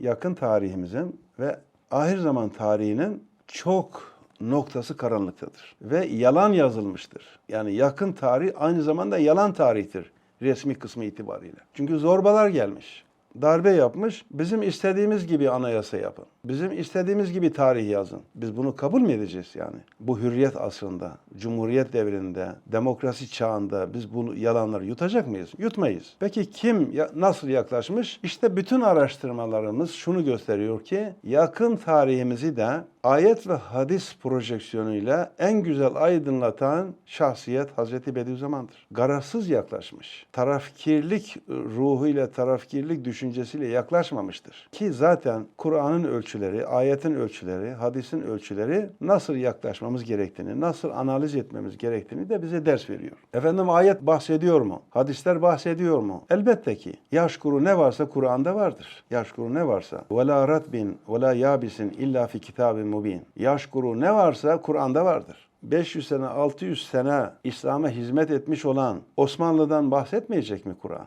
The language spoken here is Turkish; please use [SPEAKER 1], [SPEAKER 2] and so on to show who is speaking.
[SPEAKER 1] yakın tarihimizin ve ahir zaman tarihinin çok noktası karanlıktadır. Ve yalan yazılmıştır. Yani yakın tarih aynı zamanda yalan tarihtir resmi kısmı itibariyle. Çünkü zorbalar gelmiş. Darbe yapmış. Bizim istediğimiz gibi anayasa yapın. Bizim istediğimiz gibi tarih yazın. Biz bunu kabul mü edeceğiz yani? Bu hürriyet asrında, cumhuriyet devrinde, demokrasi çağında biz bunu yalanları yutacak mıyız? Yutmayız. Peki kim nasıl yaklaşmış? İşte bütün araştırmalarımız şunu gösteriyor ki yakın tarihimizi de ayet ve hadis projeksiyonuyla en güzel aydınlatan şahsiyet Hazreti Bediüzzaman'dır. Garazsız yaklaşmış. Tarafkirlik ruhuyla, tarafkirlik düşüncesiyle yaklaşmamıştır. Ki zaten Kur'an'ın ölçüleri, ayetin ölçüleri, hadisin ölçüleri nasıl yaklaşmamız gerektiğini, nasıl analiz etmemiz gerektiğini de bize ders veriyor. Efendim ayet bahsediyor mu? Hadisler bahsediyor mu? Elbette ki. Yaşkuru ne varsa Kur'an'da vardır. Yaşkuru ne varsa. Ratbin ve la yabisin illa fi kitabin mubin. Yaşkuru ne varsa Kur'an'da vardır. 500 sene, 600 sene İslam'a hizmet etmiş olan Osmanlı'dan bahsetmeyecek mi Kur'an?